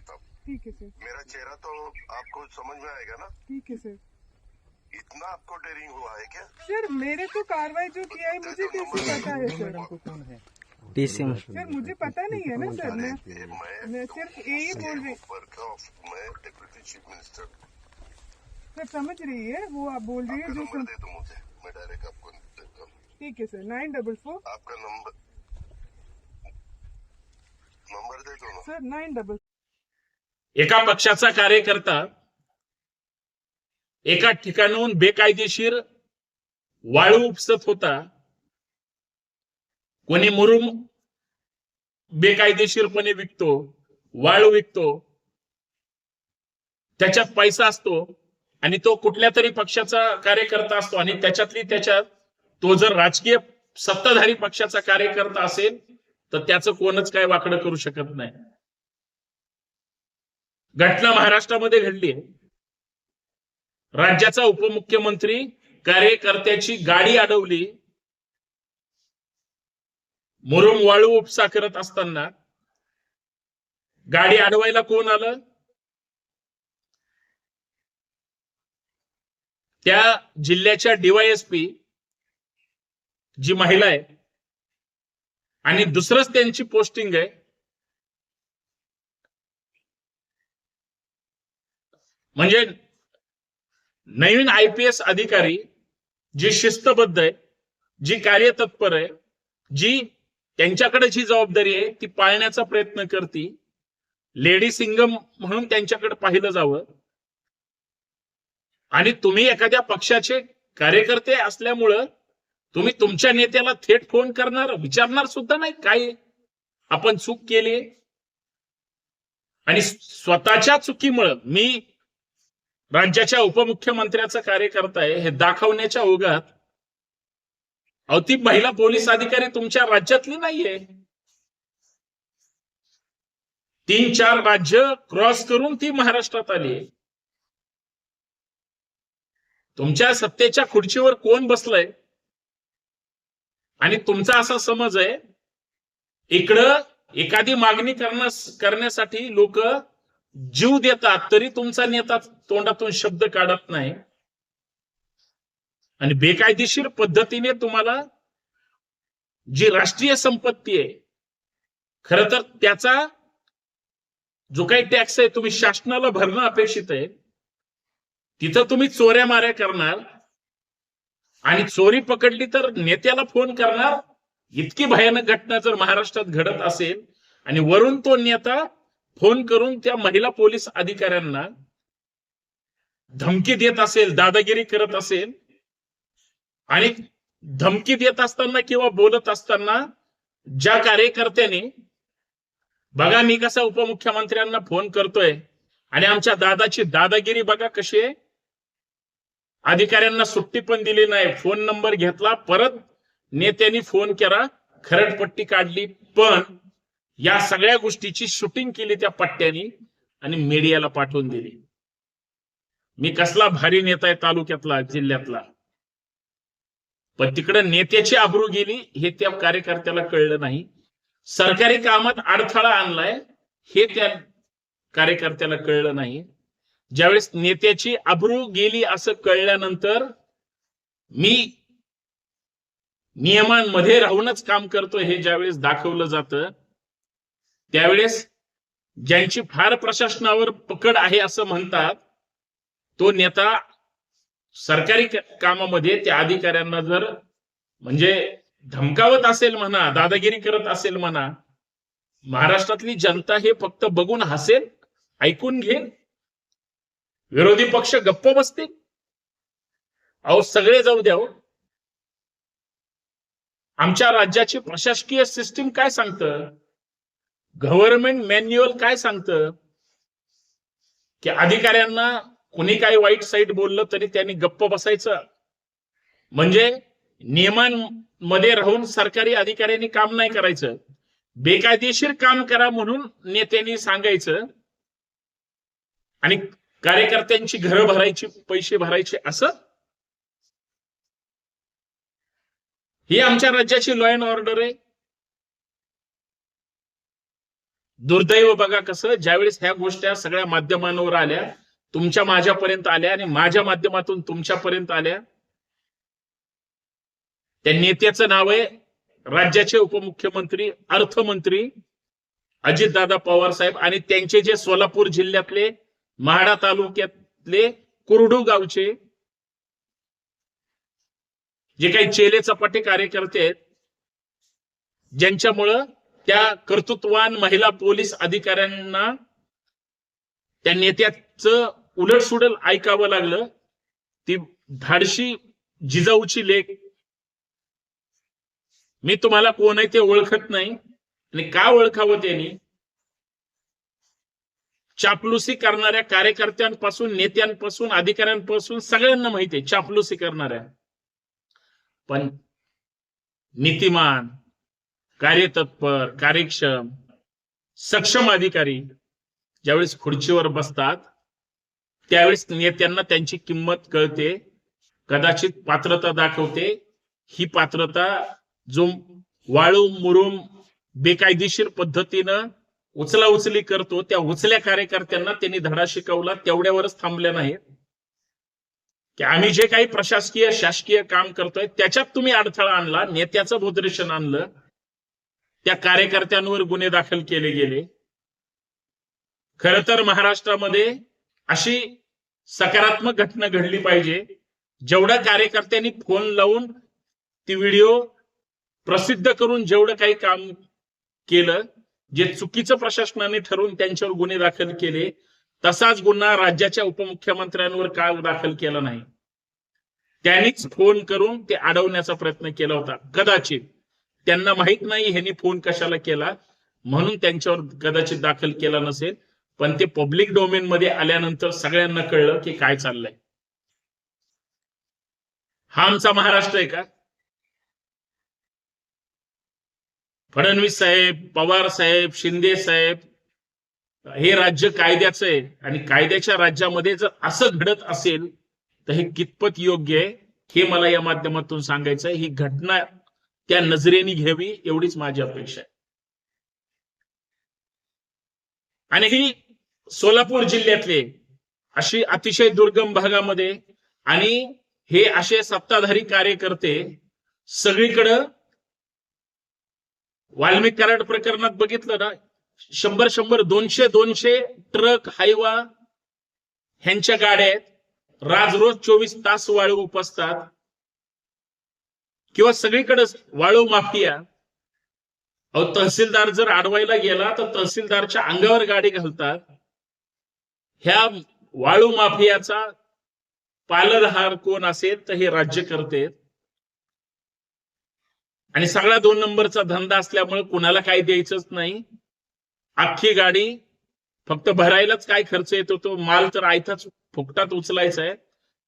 लेता हूँ। ठीक है सर मेरा चेहरा तो आपको समझ में आएगा ना? ठीक है सर इतना आपको डेरिंग हुआ है क्या? सर मेरे तो कार्रवाई जो किया है मुझे कैसे पता है सर कौन है? सर मुझे पता नहीं है ना सर मैं मैं मैं सिर्फ़ यही बोल रही का मैं डिप्यूटी चीफ मिनिस्टर सर समझ रही है वो आप बोल रही है जो सम... दे दो मुझे मैं डायरेक्ट आपको देता हूँ। ठीक है सर नाइन डबल फोर आपका नंबर नंबर दे दो सर नाइन डबल एका पक्षाचा कार्यकर्ता एका ठिकाणाहून बेकायदेशीर वाळू उपसत होता. कोणी मुरुम बेकायदेशीरपणे विकतो वाळू विकतो. त्याच्यात पैसा असतो आणि तो कुठल्या तरी पक्षाचा कार्यकर्ता असतो आणि त्याच्यातली त्याच्यात तो जर राजकीय सत्ताधारी पक्षाचा कार्यकर्ता असेल तर त्याचं कोणच काय वाकडं करू शकत नाही. घटना महाराष्ट्रामध्ये घडली राज्याचा उपमुख्यमंत्री कार्यकर्त्याची गाडी अडवली. मुरुम वाळू उपसा करत असताना गाडी अडवायला कोण आलं? त्या जिल्ह्याच्या डीवायएसपी जी महिला आहे. आणि दुसरंच त्यांची पोस्टिंग आहे. म्हणजे नवीन आय पी एस अधिकारी जी शिस्तबद्ध आहे जी कार्यतत्पर आहे जी त्यांच्याकडे जी जबाबदारी आहे ती पाळण्याचा प्रयत्न करते. लेडी सिंगम म्हणून त्यांच्याकडे पाहिलं जावं. आणि तुम्ही एखाद्या पक्षाचे कार्यकर्ते असल्यामुळं तुम्ही तुमच्या नेत्याला थेट फोन करणार विचारणार सुद्धा नाही काय आपण चूक केली आणि स्वतःच्या चुकीमुळं मी राज्याच्या उपमुख्यमंत्र्याचा कार्य करताय हे दाखवण्याच्या ओघात अहो ती महिला पोलीस अधिकारी तुमच्या राज्यातली नाहीये. तीन चार राज्य क्रॉस करून ती महाराष्ट्रात आली तुमच्या सत्तेच्या खुर्चीवर कोण बसलंय? आणि तुमचा असा समज आहे इकडं एखादी मागणी करण्यास करण्यासाठी लोक जीव देतात तरी तुमचा नेता तोंडातून शब्द काढत नाही. आणि बेकायदेशीर पद्धतीने तुम्हाला जी राष्ट्रीय संपत्ती आहे खर तर त्याचा जो काही टॅक्स आहे तुम्ही शासनाला भरणं अपेक्षित आहे तिथं तुम्ही चोऱ्या माऱ्या करणार. आणि चोरी पकडली तर नेत्याला फोन करणार. इतकी भयानक घटना जर महाराष्ट्रात घडत असेल आणि वरून तो नेता फोन करून त्या महिला पोलीस अधिकाऱ्यांना धमकी देत असेल दादागिरी करत असेल आणि धमकी देत असताना किंवा बोलत असताना ज्या कार्यकर्त्याने बघा मी कसा उपमुख्यमंत्र्यांना फोन करतोय आणि आमच्या दादाची दादागिरी बघा कशी आहे. अधिकाऱ्यांना सुट्टी पण दिली नाही फोन नंबर घेतला परत नेत्यांनी फोन केला खरडपट्टी काढली पण या सगळ्या गोष्टीची शूटिंग केली त्या पट्ट्यानी आणि मीडियाला पाठवून दिली. मी कसला भारी नेता आहे तालुक्यातला जिल्ह्यातला. पण तिकडे नेत्याची आबरू गेली हे त्या कार्यकर्त्याला कळलं नाही. सरकारी कामात अडथळा आणलाय हे त्या कार्यकर्त्याला कळलं नाही. ज्यावेळेस नेत्याची आबरू गेली असं कळल्यानंतर मी नियमांमध्ये राहूनच काम करतो हे ज्यावेळेस दाखवलं जातं त्यावेळेस ज्यांची फार प्रशासनावर पकड आहे असं म्हणतात तो नेता सरकारी कामामध्ये त्या अधिकाऱ्यांना जर म्हणजे धमकावत असेल म्हणा दादागिरी करत असेल म्हणा महाराष्ट्रातली जनता हे फक्त बघून हसेल ऐकून घेईल विरोधी पक्ष गप्प बसतील अहो सगळे जाऊ द्या हो. आमच्या राज्याची प्रशासकीय सिस्टीम काय सांगतं गव्हर्नमेंट मॅन्युअल काय सांगतं? की अधिकाऱ्यांना कुणी काही वाईट साईट बोललं तरी त्यांनी गप्प बसायचं. म्हणजे नियमांमध्ये राहून सरकारी अधिकाऱ्यांनी काम नाही करायचं. बेकायदेशीर काम करा म्हणून नेत्यांनी सांगायचं. आणि कार्यकर्त्यांची घरं भरायची पैसे भरायचे असं? ही आमच्या राज्याची लॉ अँड ऑर्डर आहे. दुर्दैव बघा कसं ज्यावेळेस ह्या गोष्टी सगळ्या माध्यमांवर आल्या तुमच्या माझ्यापर्यंत आल्या आणि माझ्या माध्यमातून तुमच्यापर्यंत आल्या. त्या नेत्याचं नाव आहे राज्याचे उपमुख्यमंत्री अर्थमंत्री अजितदादा पवार साहेब आणि त्यांचे जे सोलापूर जिल्ह्यातले महाडा तालुक्यातले कुरडू गावचे जे काही चेले चपाटे कार्यकर्ते आहेत ज्यांच्यामुळं त्या कर्तृत्वान महिला पोलीस अधिकाऱ्यांना त्या नेत्याचं सुडल ऐकावं लागलं. ती धाडशी जिजाऊची लेख. मी तुम्हाला कोण आहे ते ओळखत नाही. आणि का ओळखावं त्यांनी? चापलुसी करणाऱ्या कार्यकर्त्यांपासून नेत्यांपासून अधिकाऱ्यांपासून सगळ्यांना माहिती आहे चापलुसी करणाऱ्या. पण नीतिमान कार्यतत्पर कार्यक्षम सक्षम अधिकारी ज्यावेळेस खुर्चीवर बसतात त्यावेळेस नेत्यांना त्यांची किंमत कळते कदाचित पात्रता दाखवते. ही पात्रता जो वाळू मुरुम बेकायदेशीर पद्धतीनं उचला उचली करतो त्या उचल्या कार्यकर्त्यांना त्यांनी धडा शिकवला तेवढ्यावरच थांबल्या नाहीत. की आम्ही जे काही प्रशासकीय शासकीय काम करतोय त्याच्यात तुम्ही अडथळा आणला नेत्याचं भोदरेशन आणलं त्या कार्यकर्त्यांवर गुन्हे दाखल केले गेले. खर तर महाराष्ट्रामध्ये अशी सकारात्मक घटना घडली पाहिजे. जेवढ्या कार्यकर्त्यांनी फोन लावून ती व्हिडिओ प्रसिद्ध करून जेवढं काही काम केलं जे चुकीचं प्रशासनाने ठरवून त्यांच्यावर गुन्हे दाखल केले तसाच गुन्हा राज्याच्या उपमुख्यमंत्र्यांवर का दाखल केला नाही? त्यांनीच फोन करून ते अडवण्याचा प्रयत्न केला होता. कदाचित त्यांना माहीत नाही ह्यांनी फोन कशाला केला. म्हणून त्यांच्यावर कदाचित दाखल केला नसेल. पण ते पब्लिक डोमेन मध्ये आल्यानंतर सगळ्यांना कळलं की काय चाललंय. हा आमचा महाराष्ट्र आहे का? फडणवीस साहेब पवार साहेब शिंदे साहेब हे राज्य कायद्याचं आहे. आणि कायद्याच्या राज्यामध्ये जर असं घडत असेल तर हे कितपत योग्य आहे हे मला या माध्यमातून सांगायचं आहे. ही घटना त्या नजरेने घ्यावी एवढीच माझी अपेक्षा आहे. आणि ही सोलापूर जिल्ह्यातले अशी अतिशय दुर्गम भागामध्ये आणि हे असे सत्ताधारी कार्यकर्ते सगळीकडं वाल्मिक कराड प्रकरणात बघितलं ना शंभर शंभर दोनशे दोनशे ट्रक हायवा ह्यांच्या गाड्या आहेत. राज रोज चोवीस तास वाळू उपसतात. किंवा सगळीकडेच वाळू माफिया. अहो तहसीलदार जर अडवायला गेला तर तहसीलदारच्या अंगावर गाडी घालतात. ह्या वाळू माफियाचा पालनहार कोण असेल तर हे राज्य करते आणि सगळा दोन नंबरचा धंदा असल्यामुळे कुणाला काही द्यायचंच नाही. अख्खी गाडी फक्त भरायलाच काय खर्च येतो तो माल तर आयताच फुकटात उचलायचा आहे.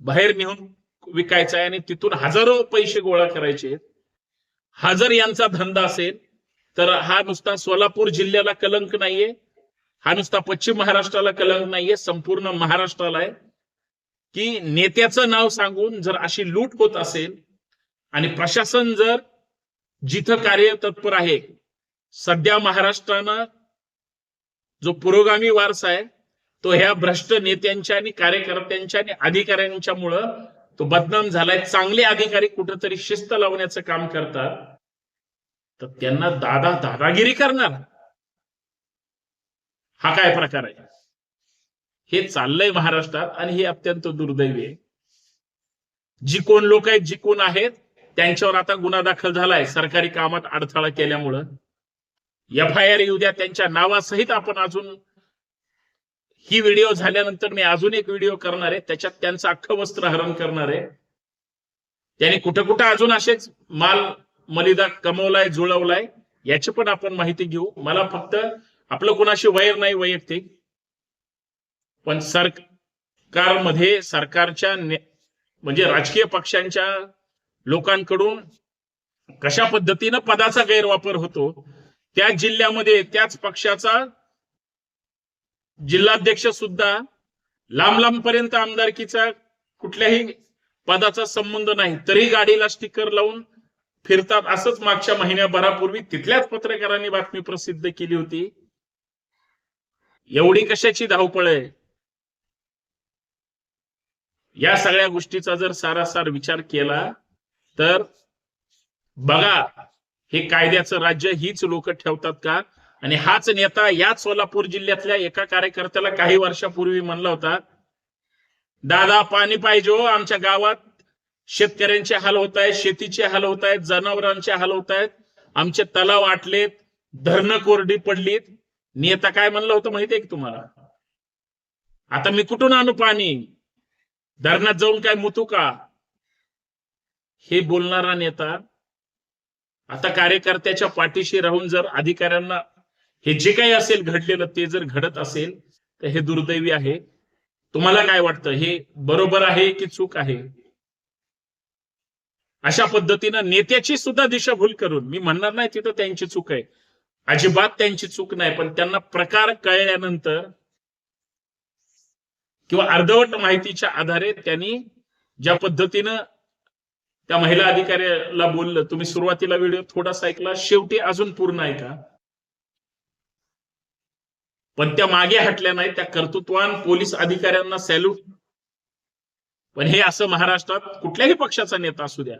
बाहेर नेऊन विकायचा आहे आणि तिथून हजारो पैसे गोळा करायचे हजर यांचा धंदा असेल तर हा नुसता सोलापूर जिल्ह्याला कलंक नाहीये हा नुसता पश्चिम महाराष्ट्राला कलंक नाहीये संपूर्ण महाराष्ट्राला आहे. की नेत्याचं नाव सांगून जर अशी लूट होत असेल आणि प्रशासन जर जिथं कार्य तत्पर आहे सध्या महाराष्ट्रानं जो पुरोगामी वारसा आहे तो ह्या भ्रष्ट नेत्यांच्या आणि कार्यकर्त्यांच्या आणि अधिकाऱ्यांच्या मुळं तो बदनाम झालाय चांगले अधिकारी कुठंतरी शिस्त लावण्याचं काम करतात तर त्यांना दादा दादागिरी करणार. हा काय प्रकार आहे? हे चाललंय महाराष्ट्रात आणि हे अत्यंत दुर्दैवी आहे. जी कोण लोक आहेत जी कोण आहेत त्यांच्यावर आता गुन्हा दाखल झालाय. सरकारी कामात अडथळा केल्यामुळं. एफ आय आर येऊ द्या त्यांच्या नावासहित आपण अजून ही व्हिडिओ झाल्यानंतर मी अजून एक व्हिडिओ करणार आहे. त्याच्यात त्यांचं अख्खं वस्त्र हरण करणार आहे. त्यांनी कुठं कुठं अजून असेच माल मलिदा कमवलाय जुळवलाय याची पण आपण माहिती घेऊ. मला फक्त आपलं कोणाशी वैर नाही वैयक्तिक. पण सरकारमध्ये सरकारच्या म्हणजे राजकीय पक्षांच्या लोकांकडून कशा पद्धतीनं पदाचा गैरवापर होतो त्या जिल्ह्यामध्ये त्याच पक्षाचा जिल्हाध्यक्ष सुद्धा लांब लांब पर्यंत आमदारकीचा कुठल्याही पदाचा संबंध नाही तरी गाडीला स्टिकर लावून फिरतात असंच मागच्या महिन्याभरापूर्वी तिथल्याच पत्रकारांनी बातमी प्रसिद्ध केली होती. एवढी कशाची धावपळ आहे? या सगळ्या गोष्टीचा जर सारासार विचार केला तर बघा हे कायद्याचं राज्य हीच लोक ठेवतात का? आणि हाच नेता याच सोलापूर जिल्ह्यातल्या एका कार्यकर्त्याला काही वर्षापूर्वी म्हणला होता दादा पाणी पाहिजे हो आमच्या गावात. शेतकऱ्यांचे हाल होत आहेत शेतीचे हाल होत आहेत जनावरांचे हाल होत आहेत आमचे तलाव आटलेत धरणं कोरडी पडलीत. नेता काय म्हणलं होतं माहितीये की तुम्हाला? आता मी कुठून आणू पाणी? धरणात जाऊन काय मुतू का? हे बोलणारा नेता आता कार्यकर्त्याच्या पाठीशी राहून जर अधिकाऱ्यांना हे जे काही असेल घडलेलं ते जर घडत असेल तर हे दुर्दैवी आहे. तुम्हाला काय वाटतं? हे बरोबर आहे की चूक आहे? अशा पद्धतीनं नेत्याची सुद्धा दिशाभूल करून मी म्हणणार नाही तिथं त्यांची चूक आहे. अजिबात त्यांची चूक नाही पण त्यांना प्रकार कळल्यानंतर किंवा अर्धवट माहितीच्या आधारे त्यांनी ज्या पद्धतीनं त्या महिला अधिकाऱ्याला बोललं तुम्ही सुरुवातीला व्हिडिओ थोडासा ऐकला शेवटी अजून पूर्ण ऐका. पण त्या मागे हटल्या नाही त्या कर्तृत्वान पोलीस अधिकाऱ्यांना सॅल्यूट पण हे असं महाराष्ट्रात कुठल्याही पक्षाचा नेता असू द्या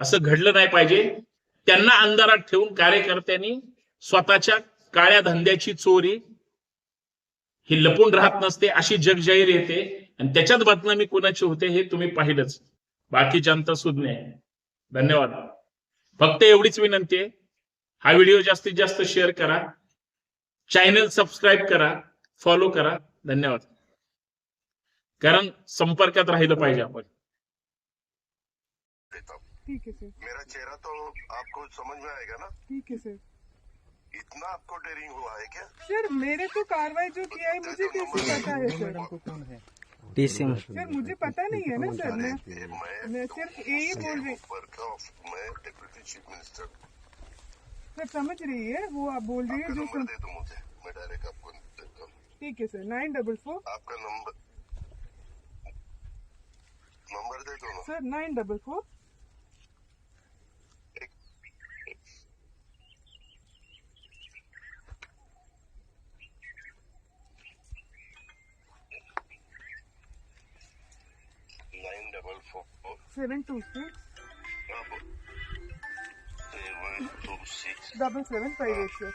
असं घडलं नाही पाहिजे. त्यांना अंधारात ठेवून कार्यकर्त्यांनी स्वतःच्या काळ्या धंद्याची चोरी ही लपून राहत नसते अशी जगजाहीर येते. आणि त्याच्यात बदनामी कोणाची होते हे तुम्ही पाहिलंच. बाकी जनता सुज्ञ आहे. धन्यवाद. फक्त एवढीच विनंती आहे. हा व्हिडिओ जास्तीत जास्त शेअर करा. चॅनल सबस्क्राईब करा फॉलो करा. धन्यवाद. कारण संपर्कात राहिलं पाहिजे आपण. ठीक है सर मेरा चेहरा तो आपको समझ में आएगा ना? ठीक है सर इतना आपको डेयरिंग हुआ है क्या? सर मेरे को कार्रवाई जो किया है मुझे कैसे पता है सर टीसीएम सर मुझे पता नहीं है ना सर मैं सिर्फ़ यही बोल रही मैं डिप्यूटी चीफ मिनिस्टर सर समझ रही है? वो आप बोल रही है जो सम... दे दो मुझे। मैं डायरेक्ट आपको देता हूँ ठीक है सर। Nine double four. आपका नंबर नंबर दे दो sir nine double four. Nine double four. Seven two six. Six double seven five eight sir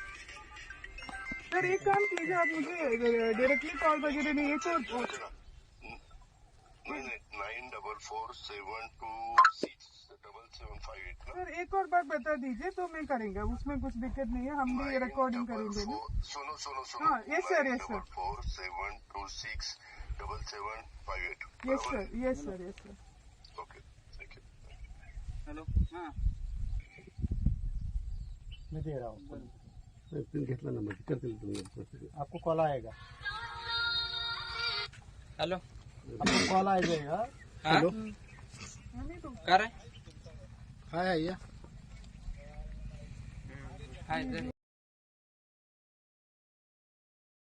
sir एक काम कीजिए आप मुझे डायरेक्टली कॉल वगैरह नहीं है तो nine double four seven two six double seven five eight sir एक और बात बता दीजिए तो मैं करेंगे। उसमें कुछ दिक्कत नहीं है हम भी रिकॉर्डिंग करेंगे ना। सुनो सुनो सुनो। हाँ, yes, sir, yes, sir. Four seven two six double seven five eight yes sir yes sir yes sir okay thank you hello हाँ। मैं दे रहा हूँ। पिन घेतला ना म्हणजे करतील तुम्ही आपको कॉल आएगा। हेलो. आपको कॉल आ जाएगा हाँ कर हाय भैया हाय